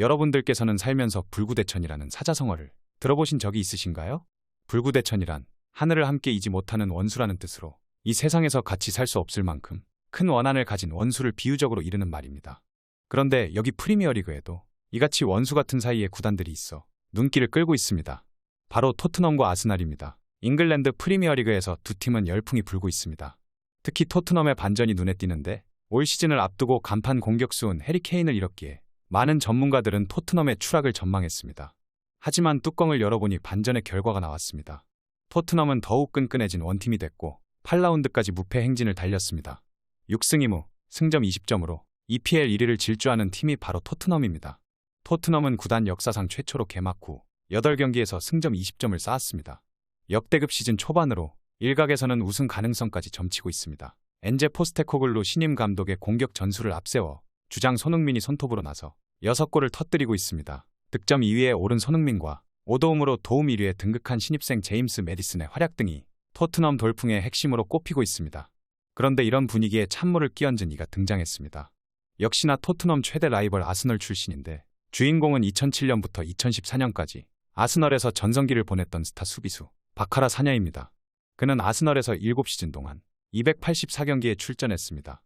여러분들께서는 살면서 불구대천이라는 사자성어를 들어보신 적이 있으신가요? 불구대천이란 하늘을 함께 이지 못하는 원수라는 뜻으로 이 세상에서 같이 살 수 없을 만큼 큰 원한을 가진 원수를 비유적으로 이르는 말입니다. 그런데 여기 프리미어리그에도 이같이 원수 같은 사이에 구단들이 있어 눈길을 끌고 있습니다. 바로 토트넘과 아스날입니다. 잉글랜드 프리미어리그에서 두 팀은 열풍이 불고 있습니다. 특히 토트넘의 반전이 눈에 띄는데 올 시즌을 앞두고 간판 공격수인 해리 케인을 잃었기에 많은 전문가들은 토트넘의 추락을 전망했습니다. 하지만 뚜껑을 열어보니 반전의 결과가 나왔습니다. 토트넘은 더욱 끈끈해진 원팀이 됐고 8라운드까지 무패 행진을 달렸습니다. 6승 2무, 승점 20점으로 EPL 1위를 질주하는 팀이 바로 토트넘입니다. 토트넘은 구단 역사상 최초로 개막 후 8경기에서 승점 20점을 쌓았습니다. 역대급 시즌 초반으로 일각에서는 우승 가능성까지 점치고 있습니다. 엔제 포스테코글루 신임 감독의 공격 전술을 앞세워 주장 손흥민이 손톱으로 나서 6골을 터뜨리고 있습니다. 득점 2위에 오른 손흥민과 5도움으로 도움 1위에 등극한 신입생 제임스 메디슨의 활약 등이 토트넘 돌풍의 핵심으로 꼽히고 있습니다. 그런데 이런 분위기에 찬물을 끼얹은 이가 등장했습니다. 역시나 토트넘 최대 라이벌 아스널 출신인데 주인공은 2007년부터 2014년까지 아스널에서 전성기를 보냈던 스타 수비수 바카라 사냐입니다. 그는 아스널에서 7시즌 동안 284경기에 출전했습니다.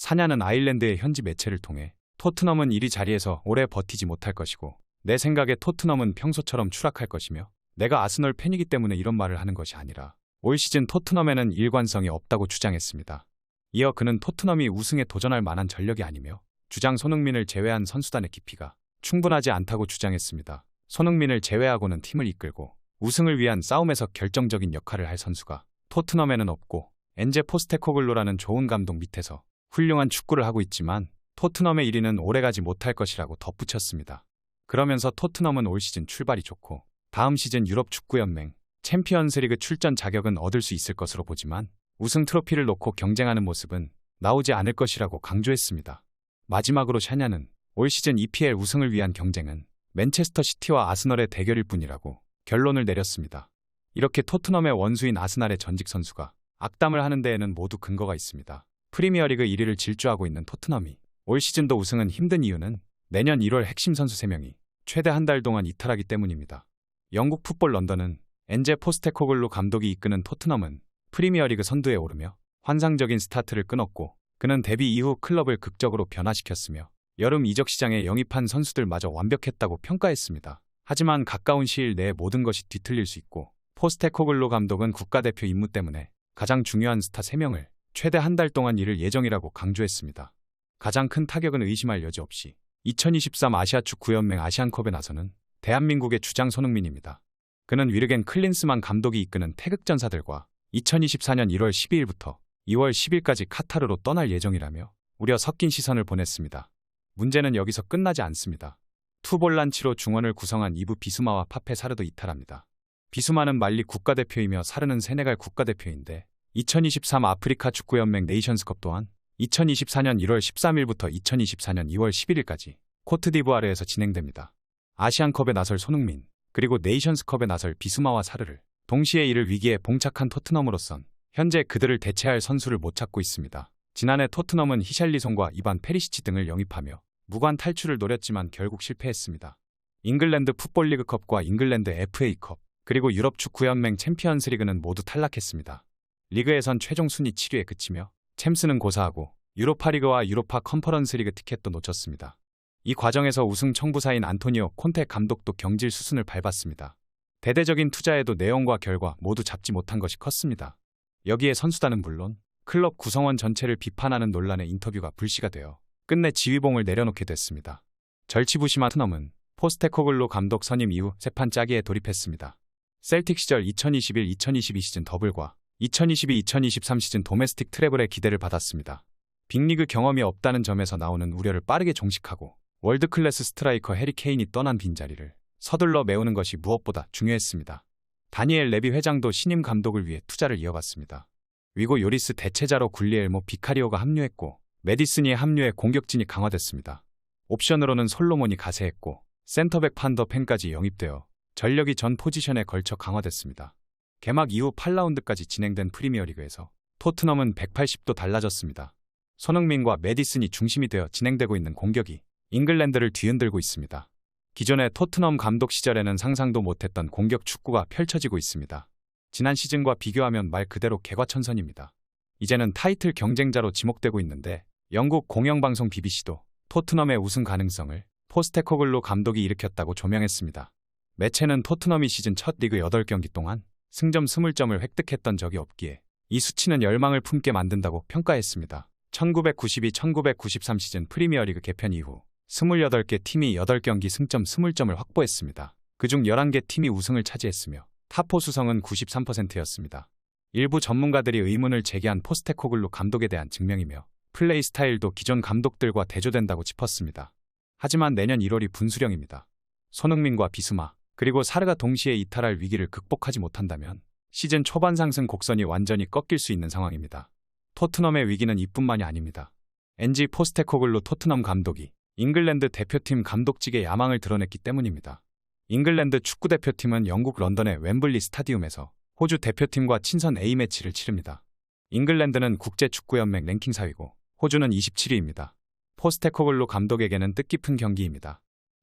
사냐는 아일랜드의 현지 매체를 통해 토트넘은 1위 자리에서 오래 버티지 못할 것이고 내 생각에 토트넘은 평소처럼 추락할 것이며 내가 아스널 팬이기 때문에 이런 말을 하는 것이 아니라 올 시즌 토트넘에는 일관성이 없다고 주장했습니다. 이어 그는 토트넘이 우승에 도전할 만한 전력이 아니며 주장 손흥민을 제외한 선수단의 깊이가 충분하지 않다고 주장했습니다. 손흥민을 제외하고는 팀을 이끌고 우승을 위한 싸움에서 결정적인 역할을 할 선수가 토트넘에는 없고 엔제 포스테코글로라는 좋은 감독 밑에서 훌륭한 축구를 하고 있지만 토트넘의 1위는 오래가지 못할 것이라고 덧붙였습니다. 그러면서 토트넘은 올 시즌 출발이 좋고 다음 시즌 유럽 축구연맹 챔피언스리그 출전 자격은 얻을 수 있을 것으로 보지만 우승 트로피를 놓고 경쟁하는 모습은 나오지 않을 것이라고 강조했습니다. 마지막으로 샤냐는 올 시즌 EPL 우승을 위한 경쟁은 맨체스터 시티와 아스널의 대결일 뿐이라고 결론을 내렸습니다. 이렇게 토트넘의 원수인 아스날의 전직 선수가 악담을 하는 데에는 모두 근거가 있습니다. 프리미어리그 1위를 질주하고 있는 토트넘이 올 시즌도 우승은 힘든 이유는 내년 1월 핵심 선수 3명이 최대 한 달 동안 이탈하기 때문입니다. 영국 풋볼 런던은 엔제 포스테코글루 감독이 이끄는 토트넘은 프리미어리그 선두에 오르며 환상적인 스타트를 끊었고 그는 데뷔 이후 클럽을 극적으로 변화시켰으며 여름 이적 시장에 영입한 선수들마저 완벽했다고 평가했습니다. 하지만 가까운 시일 내에 모든 것이 뒤틀릴 수 있고 포스테코글로 감독은 국가대표 임무 때문에 가장 중요한 스타 3명을 최대 한 달 동안 일을 예정이라고 강조했습니다. 가장 큰 타격은 의심할 여지 없이 2023 아시아 축구연맹 아시안컵에 나서는 대한민국의 주장 손흥민입니다. 그는 위르겐 클린스만 감독이 이끄는 태극전사들과 2024년 1월 12일부터 2월 10일까지 카타르로 떠날 예정이라며 우려 섞인 시선을 보냈습니다. 문제는 여기서 끝나지 않습니다. 투볼란치로 중원을 구성한 이부 비수마와 파페 사르도 이탈합니다. 비수마는 말리 국가대표이며 사르는 세네갈 국가대표인데 2023 아프리카 축구연맹 네이션스컵 또한 2024년 1월 13일부터 2024년 2월 11일까지 코트디부아르에서 진행됩니다. 아시안컵에 나설 손흥민, 그리고 네이션스컵에 나설 비수마와 사르를 동시에 이를 위기에 봉착한 토트넘으로선 현재 그들을 대체할 선수를 못 찾고 있습니다. 지난해 토트넘은 히샬리송과 이반 페리시치 등을 영입하며 무관 탈출을 노렸지만 결국 실패했습니다. 잉글랜드 풋볼리그컵과 잉글랜드 FA컵, 그리고 유럽 축구연맹 챔피언스리그는 모두 탈락했습니다. 리그에선 최종 순위 7위에 그치며 챔스는 고사하고 유로파리그와 유로파 컨퍼런스리그 티켓도 놓쳤습니다. 이 과정에서 우승 청부사인 안토니오 콘테 감독도 경질 수순을 밟았습니다. 대대적인 투자에도 내용과 결과 모두 잡지 못한 것이 컸습니다. 여기에 선수단은 물론 클럽 구성원 전체를 비판하는 논란의 인터뷰가 불씨가 되어 끝내 지휘봉을 내려놓게 됐습니다. 절치부심한 트넘은 포스테코글로 감독 선임 이후 세판 짜기에 돌입했습니다. 셀틱 시절 2021-2022 시즌 더블과 2022-2023 시즌 도메스틱 트래블의 기대를 받았습니다. 빅리그 경험이 없다는 점에서 나오는 우려를 빠르게 종식하고 월드클래스 스트라이커 해리 케인이 떠난 빈자리를 서둘러 메우는 것이 무엇보다 중요했습니다. 다니엘 레비 회장도 신임 감독을 위해 투자를 이어갔습니다. 위고 요리스 대체자로 굴리엘모 비카리오가 합류했고 메디슨이 합류해 공격진이 강화됐습니다. 옵션으로는 솔로몬이 가세했고 센터백 판더 펜까지 영입되어 전력이 전 포지션에 걸쳐 강화됐습니다. 개막 이후 8라운드까지 진행된 프리미어리그에서 토트넘은 180도 달라졌습니다. 손흥민과 메디슨이 중심이 되어 진행되고 있는 공격이 잉글랜드를 뒤흔들고 있습니다. 기존의 토트넘 감독 시절에는 상상도 못했던 공격 축구가 펼쳐지고 있습니다. 지난 시즌과 비교하면 말 그대로 개과천선입니다. 이제는 타이틀 경쟁자로 지목되고 있는데 영국 공영방송 BBC도 토트넘의 우승 가능성을 포스테코글로 감독이 일으켰다고 조명했습니다. 매체는 토트넘이 시즌 첫 리그 8경기 동안 승점 20점을 획득했던 적이 없기에 이 수치는 열망을 품게 만든다고 평가했습니다. 1992-1993 시즌 프리미어리그 개편 이후 28개 팀이 8경기 승점 20점을 확보했습니다. 그중 11개 팀이 우승을 차지했으며 타포 수성은 93%였습니다. 일부 전문가들이 의문을 제기한 포스테코글루 감독에 대한 증명이며 플레이 스타일도 기존 감독들과 대조된다고 짚었습니다. 하지만 내년 1월이 분수령입니다. 손흥민과 비스마 그리고 사르가 동시에 이탈할 위기를 극복하지 못한다면 시즌 초반 상승 곡선이 완전히 꺾일 수 있는 상황입니다. 토트넘의 위기는 이뿐만이 아닙니다. NG 포스테코글루 토트넘 감독이 잉글랜드 대표팀 감독직의 야망을 드러냈기 때문입니다. 잉글랜드 축구대표팀은 영국 런던의 웸블리 스타디움에서 호주 대표팀과 친선 A매치를 치릅니다. 잉글랜드는 국제축구연맹 랭킹 4위고 호주는 27위입니다. 포스테코글루 감독에게는 뜻깊은 경기입니다.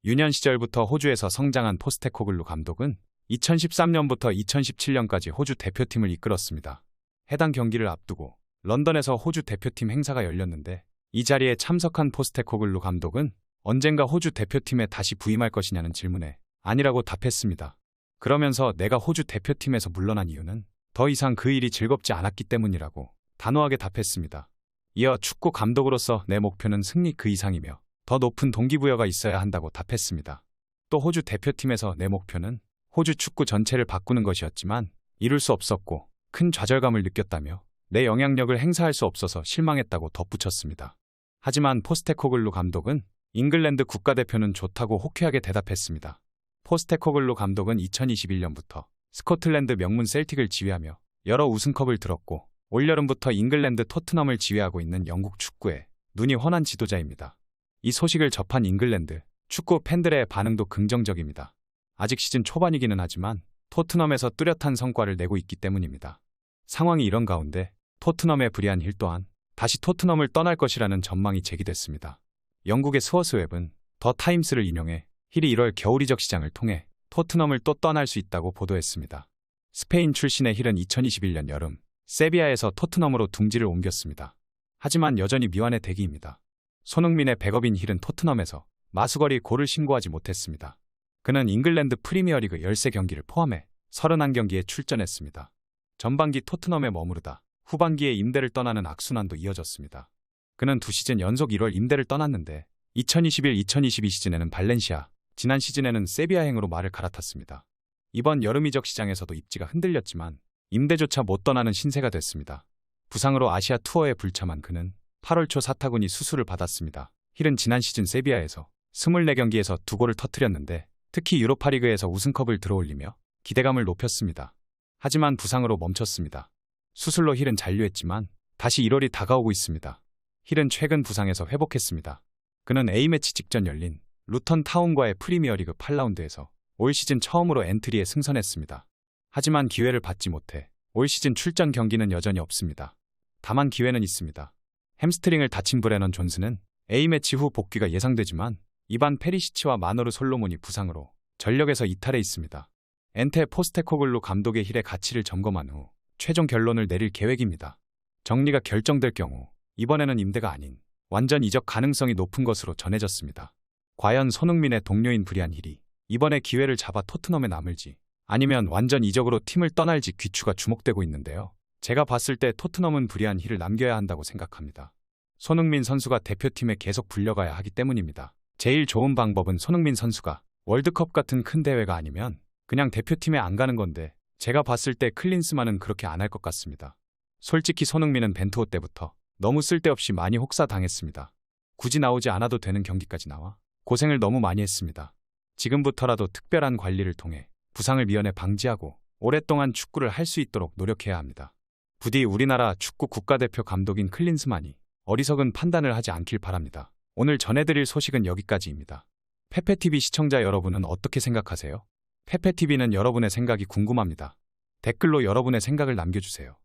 유년 시절부터 호주에서 성장한 포스테코글루 감독은 2013년부터 2017년까지 호주 대표팀을 이끌었습니다. 해당 경기를 앞두고 런던에서 호주 대표팀 행사가 열렸는데 이 자리에 참석한 포스테코글루 감독은 언젠가 호주 대표팀에 다시 부임할 것이냐는 질문에 아니라고 답했습니다. 그러면서 내가 호주 대표팀에서 물러난 이유는 더 이상 그 일이 즐겁지 않았기 때문이라고 단호하게 답했습니다. 이어 축구 감독으로서 내 목표는 승리 그 이상이며 더 높은 동기부여가 있어야 한다고 답했습니다. 또 호주 대표팀에서 내 목표는 호주 축구 전체를 바꾸는 것이었지만 이룰 수 없었고 큰 좌절감을 느꼈다며 내 영향력을 행사할 수 없어서 실망했다고 덧붙였습니다. 하지만 포스테코글루 감독은 잉글랜드 국가대표는 좋다고 호쾌하게 대답했습니다. 포스테코글루 감독은 2021년부터 스코틀랜드 명문 셀틱을 지휘하며 여러 우승컵을 들었고 올여름부터 잉글랜드 토트넘을 지휘하고 있는 영국 축구에 눈이 훤한 지도자입니다. 이 소식을 접한 잉글랜드 축구 팬들의 반응도 긍정적입니다. 아직 시즌 초반이기는 하지만 토트넘에서 뚜렷한 성과를 내고 있기 때문입니다. 상황이 이런 가운데 토트넘의 불리한 힐 또한 다시 토트넘을 떠날 것이라는 전망이 제기됐습니다. 영국의 스워스웹은 더 타임스를 인용해 힐이 1월 겨울 이적 시장을 통해 토트넘을 또 떠날 수 있다고 보도했습니다. 스페인 출신의 힐은 2021년 여름 세비야에서 토트넘으로 둥지를 옮겼습니다. 하지만 여전히 미완의 대기입니다. 손흥민의 백업인 힐은 토트넘에서 마수거리 골을 신고하지 못했습니다. 그는 잉글랜드 프리미어리그 13경기를 포함해 31경기에 출전했습니다. 전반기 토트넘에 머무르다 후반기에 임대를 떠나는 악순환도 이어졌습니다. 그는 두 시즌 연속 1월 임대를 떠났는데 2021-2022 시즌에는 발렌시아, 지난 시즌에는 세비야행으로 말을 갈아탔습니다. 이번 여름 이적 시장에서도 입지가 흔들렸지만 임대조차 못 떠나는 신세가 됐습니다. 부상으로 아시아 투어에 불참한 그는 8월 초 사타구니 수술을 받았습니다. 힐은 지난 시즌 세비야에서 24경기에서 두 골을 터뜨렸는데 특히 유로파리그에서 우승컵을 들어올리며 기대감을 높였습니다. 하지만 부상으로 멈췄습니다. 수술로 힐은 잔류했지만 다시 1월이 다가오고 있습니다. 힐은 최근 부상에서 회복했습니다. 그는 A매치 직전 열린 루턴 타운과의 프리미어리그 8라운드에서 올 시즌 처음으로 엔트리에 승선했습니다. 하지만 기회를 받지 못해 올 시즌 출전 경기는 여전히 없습니다. 다만 기회는 있습니다. 햄스트링을 다친 브레넌 존스는 A매치 후 복귀가 예상되지만 이반 페리시치와 마노르 솔로몬이 부상으로 전력에서 이탈해 있습니다. 엔테 포스테코글루 감독의 힐의 가치를 점검한 후 최종 결론을 내릴 계획입니다. 정리가 결정될 경우 이번에는 임대가 아닌 완전 이적 가능성이 높은 것으로 전해졌습니다. 과연 손흥민의 동료인 브리안 힐이 이번에 기회를 잡아 토트넘에 남을지 아니면 완전 이적으로 팀을 떠날지 귀추가 주목되고 있는데요. 제가 봤을 때 토트넘은 브리안 힐을 남겨야 한다고 생각합니다. 손흥민 선수가 대표팀에 계속 불려가야 하기 때문입니다. 제일 좋은 방법은 손흥민 선수가 월드컵 같은 큰 대회가 아니면 그냥 대표팀에 안 가는 건데 제가 봤을 때 클린스만은 그렇게 안 할 것 같습니다. 솔직히 손흥민은 벤투호 때부터 너무 쓸데없이 많이 혹사당했습니다. 굳이 나오지 않아도 되는 경기까지 나와 고생을 너무 많이 했습니다. 지금부터라도 특별한 관리를 통해 부상을 미연에 방지하고 오랫동안 축구를 할 수 있도록 노력해야 합니다. 부디 우리나라 축구 국가대표 감독인 클린스만이 어리석은 판단을 하지 않길 바랍니다. 오늘 전해드릴 소식은 여기까지입니다. 페페TV 시청자 여러분은 어떻게 생각하세요? 페페TV는 여러분의 생각이 궁금합니다. 댓글로 여러분의 생각을 남겨주세요.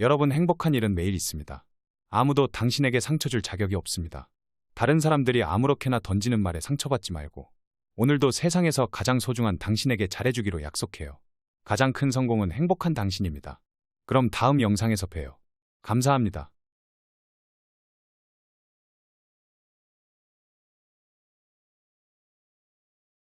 여러분 행복한 일은 매일 있습니다. 아무도 당신에게 상처 줄 자격이 없습니다. 다른 사람들이 아무렇게나 던지는 말에 상처받지 말고 오늘도 세상에서 가장 소중한 당신에게 잘해주기로 약속해요. 가장 큰 성공은 행복한 당신입니다. 그럼 다음 영상에서 봬요. 감사합니다.